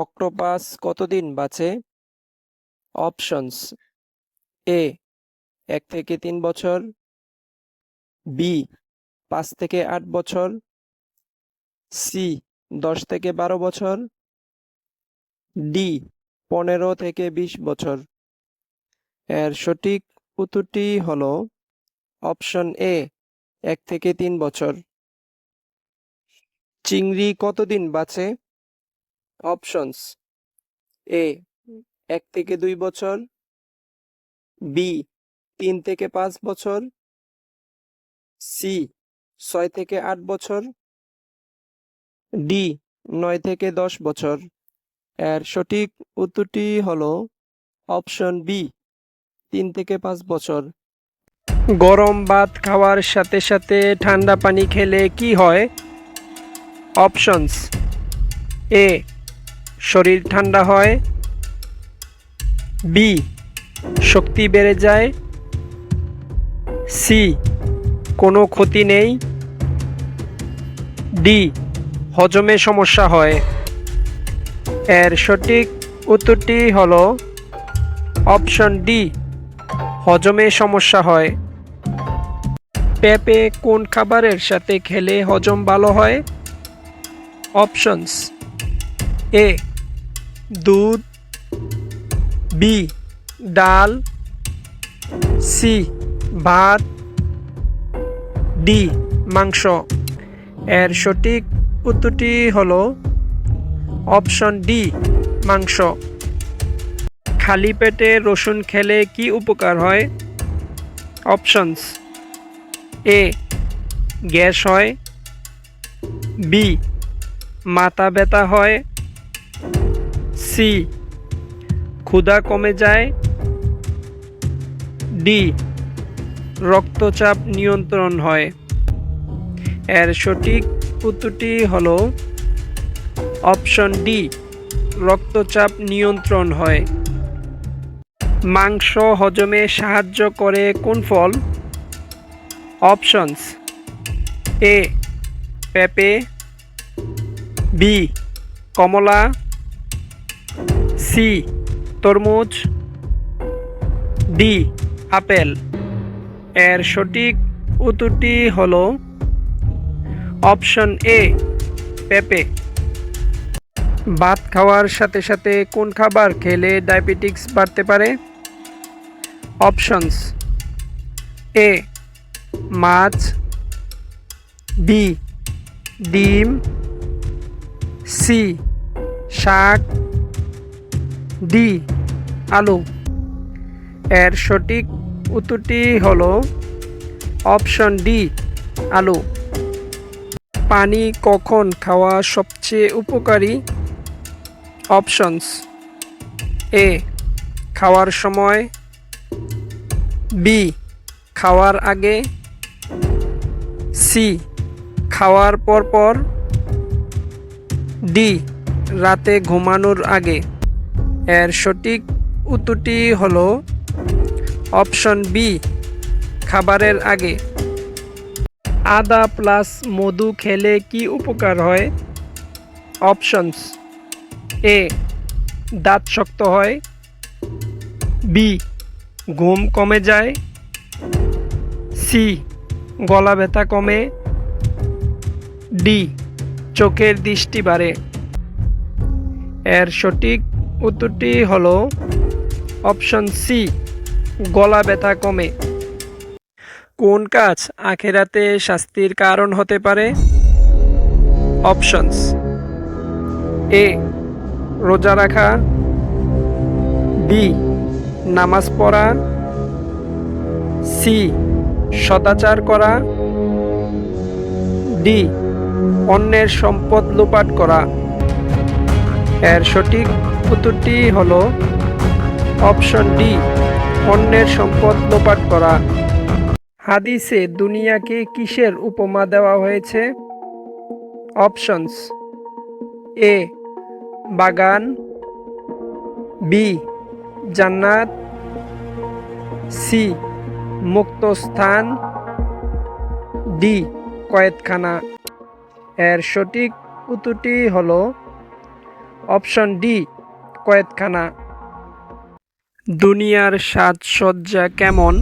Octopus কতদিন বাঁচে? Options এ, এক থেকে তিন বছর, বি, পাঁচ থেকে আট বছর, সি, দশ থেকে বারো বছর, ডি, পনেরো থেকে বিশ বছর। এর সঠিক উত্তরটি হলো অপশন এ, এক থেকে তিন বছর। চিংড়ি কতদিন বাঁচে? অপশনস এ এক থেকে দুই বছর বি তিন থেকে পাঁচ বছর সি ছয় থেকে আট বছর ডি নয় থেকে দশ বছর। এর সঠিক উত্তরটি হলো অপশন বি তিন থেকে পাঁচ বছর। গরম ভাত খাওয়ার সাথে সাথে ঠান্ডা পানি খেলে কি হয়? অপশনস এ শরীর ঠান্ডা হয়। বি, শক্তি বেড়ে যায়। সি, কোনো ক্ষতি নেই। ডি, হজমে সমস্যা হয়। এর সঠিক উত্তরটি হলো অপশন ডি, হজমে সমস্যা হয়। পেঁপে কোন খাবারের সাথে খেলে হজম ভালো হয়? অপশনস, এ দুধ, বি, ডাল, সি, ভাত, ডি, মাংস। এর সঠিক উত্তরটি হল অপশন ডি, মাংস। খালি পেটে রসুন খেলে কি উপকার হয়? অপশনস এ, গ্যাস হয়। বি, মাথা ব্যথা হয়। সি। ক্ষুধা কমে যায়। ডি, রক্তচাপ নিয়ন্ত্রণ হয়। এর সঠিক উত্তরটি হলো অপশন ডি, রক্তচাপ নিয়ন্ত্রণ হয়। মাংস হজমে সাহায্য করে কোন ফল? অপশনস এ, পেঁপে, বি, কমলা সি, তরমুজ, ডি, আপেল। এর সঠিক উত্তরটি হল অপশন এ, পেঁপে। ভাত খাওয়ার সাথে সাথে কোন খাবার খেলে ডায়াবেটিক্স বাড়তে পারে? অপশনস এ, মাছ, বি, ডিম, সি, শাক ডি আলু। এর সঠিক উত্তরটি হলো অপশন ডি, আলু। পানি কখন খাওয়া সবচেয়ে উপকারী? অপশনস। এ, খাওয়ার সময়। বি, খাওয়ার আগে। সি, খাওয়ার পর পর ডি, রাতে ঘুমানোর আগে। এর সঠিক উত্তরটি হল অপশন বি, খাবারের আগে। আদা প্লাস মধু খেলে কি উপকার হয়? অপশনস এ, দাঁত শক্ত হয়। বি, ঘুম কমে যায়। সি, গলা ব্যথা কমে। ডি, চোখের দৃষ্টি বাড়ে। এর সঠিক উত্তরটি হল অপশন সি গলা ব্যথা কমে। কোন কাজ আখেরাতে শাস্তির কারণ হতে পারে? অপশনস এ রোজা রাখা। বি নামাজ পড়া। সি সদাচার করা। ডি অন্যের সম্পদ লোপাট করা। এর সঠিক উত্তরটি হলো অপশন ডি অন্যের সম্পদ লোপাট করা। হাদিসে দুনিয়াকে কিসের উপমা দেওয়া হয়েছে? অপশনস এ, বাগান, বি, জান্নাত, সি মুক্ত স্থান ডি কয়েতখানা এর সঠিক উত্তরটি হল অপশন ডি কয়েতখানা দুনিয়ার সাজসজ্জা কেমন?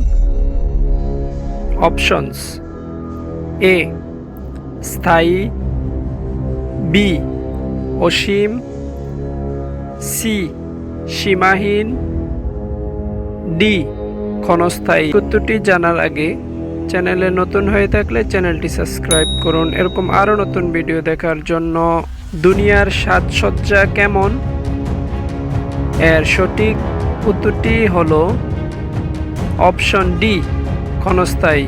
অপশনস এ স্থায়ী। বি অসীম। সি সীমাহীন। ডি ক্ষণস্থায়ী। সত্যটি জানার আগে চ্যানেলে নতুন হয়ে থাকলে চ্যানেলটি সাবস্ক্রাইব করুন। এরকম আরও নতুন ভিডিও দেখার জন্য দুনিয়ার সাজসজ্জা কেমন? এর সঠিক উত্তরটি হলো অপশন ডি ক্ষণস্থায়ী।